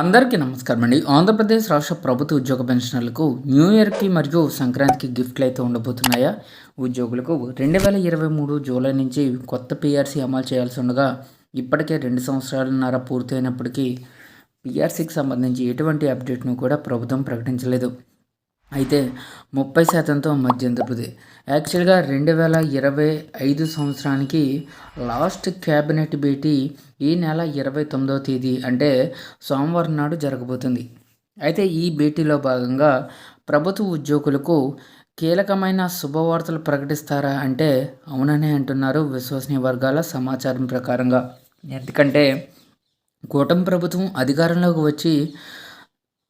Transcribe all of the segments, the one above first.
అందరికీ నమస్కారం అండి. ఆంధ్రప్రదేశ్ రాష్ట్ర ప్రభుత్వ ఉద్యోగ పెన్షనర్లకు న్యూ ఇయర్కి మరియు సంక్రాంతికి గిఫ్ట్లు అయితే ఉండబోతున్నాయా? ఉద్యోగులకు రెండు వేల ఇరవై మూడు జూలై నుంచి కొత్త పిఆర్సీ అమలు చేయాల్సి ఉండగా ఇప్పటికే రెండు సంవత్సరాలన్నర పూర్తయినప్పటికీ పీఆర్సీకి సంబంధించి ఎటువంటి అప్డేట్ను కూడా ప్రభుత్వం ప్రకటించలేదు. అయితే ముప్పై శాతంతో మధ్యంతరప్రదేశ్ యాక్చువల్గా రెండు వేల ఇరవై ఐదు సంవత్సరానికి లాస్ట్ క్యాబినెట్ భేటీ ఈ నెల ఇరవై తొమ్మిదవ తేదీ అంటే సోమవారం నాడు జరగబోతుంది. అయితే ఈ భేటీలో భాగంగా ప్రభుత్వ ఉద్యోగులకు కీలకమైన శుభవార్తలు ప్రకటిస్తారా అంటే అవుననే అంటున్నారు విశ్వసనీయ వర్గాల సమాచారం ప్రకారంగా. ఎందుకంటే కూటమి ప్రభుత్వం అధికారంలోకి వచ్చి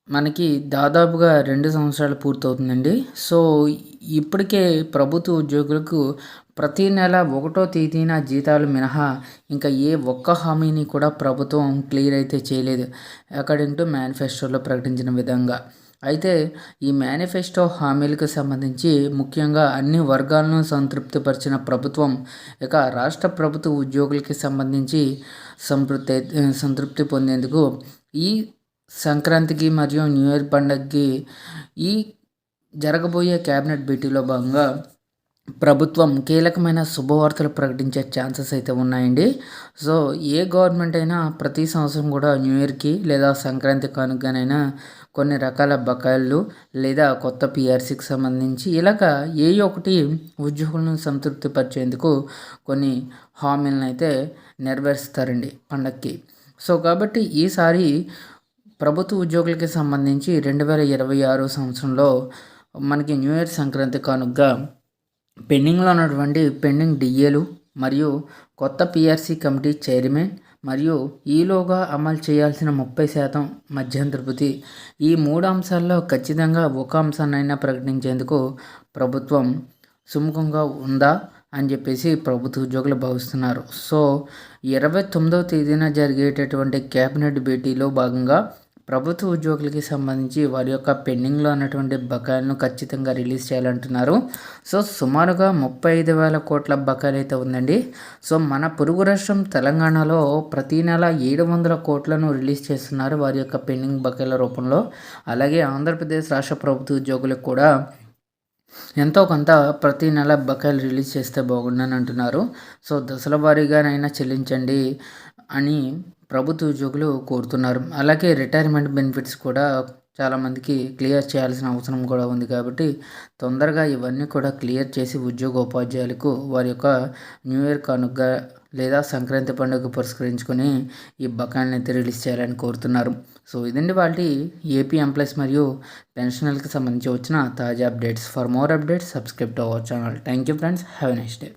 మనకి దాదాపుగా రెండు సంవత్సరాలు పూర్తవుతుందండి. సో ఇప్పటికే ప్రభుత్వ ఉద్యోగులకు ప్రతి నెల ఒకటో తేదీన జీతాలు మినహా ఇంకా ఏ ఒక్క హామీని కూడా ప్రభుత్వం క్లియర్ అయితే చేయలేదు. అకార్డింగ్ టు మేనిఫెస్టోలో ప్రకటించిన విధంగా. అయితే ఈ మేనిఫెస్టో హామీలకు సంబంధించి ముఖ్యంగా అన్ని వర్గాలను సంతృప్తిపరిచిన ప్రభుత్వం ఇక రాష్ట్ర ప్రభుత్వ ఉద్యోగులకి సంబంధించి సంతృప్తి సంతృప్తి పొందేందుకు ఈ సంక్రాంతికి మరియు న్యూ ఇయర్ పండగకి ఈ జరగబోయే క్యాబినెట్ భేటీలో భాగంగా ప్రభుత్వం కీలకమైన శుభవార్తలు ప్రకటించే ఛాన్సెస్ అయితే ఉన్నాయండి. సో ఏ గవర్నమెంట్ అయినా ప్రతి సంవత్సరం కూడా న్యూ ఇయర్కి లేదా సంక్రాంతి కానుకనైనా కొన్ని రకాల బకాయిలు లేదా కొత్త పిఆర్సీకి సంబంధించి ఇలాగ ఏ ఒకటి ఉద్యోగులను సంతృప్తిపరిచేందుకు కొన్ని హామీలను అయితే నెరవేరుస్తారండి పండక్కి. సో కాబట్టి ఈసారి ప్రభుత్వ ఉద్యోగులకి సంబంధించి రెండు వేల ఇరవై ఆరు సంవత్సరంలో మనకి న్యూ ఇయర్ సంక్రాంతి కానుకగా పెండింగ్లో ఉన్నటువంటి పెండింగ్ డిఏలు మరియు కొత్త పిఆర్సీ కమిటీ చైర్మన్ మరియు ఈలోగా అమలు చేయాల్సిన ముప్పై శాతం మధ్యంతరభృతి ఈ మూడు అంశాల్లో ఖచ్చితంగా ఒక అంశాన్నైనా ప్రకటించేందుకు ప్రభుత్వం సుముఖంగా ఉందా అని చెప్పేసి ప్రభుత్వ ఉద్యోగులు భావిస్తున్నారు. సో ఇరవై తొమ్మిదవ తేదీన జరిగేటటువంటి కేబినెట్ భేటీలో భాగంగా ప్రభుత్వ ఉద్యోగులకి సంబంధించి వారి యొక్క పెండింగ్లో ఉన్నటువంటి బకాయిలను ఖచ్చితంగా రిలీజ్ చేయాలంటున్నారు. సో సుమారుగా ముప్పై ఐదు వేల కోట్ల బకాయిలు అయితే ఉందండి. సో మన పొరుగు రాష్ట్రం తెలంగాణలో ప్రతి నెల ఏడు వందల కోట్లను రిలీజ్ చేస్తున్నారు వారి యొక్క పెండింగ్ బకాయిల రూపంలో. అలాగే ఆంధ్రప్రదేశ్ రాష్ట్ర ప్రభుత్వ ఉద్యోగులకు కూడా ఎంతో కొంత ప్రతి నెల బకాయిలు రిలీజ్ చేస్తే బాగుండని అంటున్నారు. సో దశల వారీగానైనా చెల్లించండి అని ప్రభుత్వ ఉద్యోగులు కోరుతున్నారు. అలాగే రిటైర్మెంట్ బెనిఫిట్స్ కూడా చాలామందికి క్లియర్ చేయాల్సిన అవసరం కూడా ఉంది కాబట్టి తొందరగా ఇవన్నీ కూడా క్లియర్ చేసి ఉద్యోగ ఉపాధ్యాయులకు వారి యొక్క న్యూ ఇయర్ కానుక లేదా సంక్రాంతి పండుగ పురస్కరించుకొని ఈ బకాయిలను అయితే రిలీజ్ చేయాలని కోరుతున్నారు. సో ఇదండి వాళ్ళ ఏపీ ఎంప్లాయీస్ మరియు పెన్షనర్లకు సంబంధించి వచ్చిన తాజా updates. For more updates subscribe to our channel. Thank you friends. Have a next day.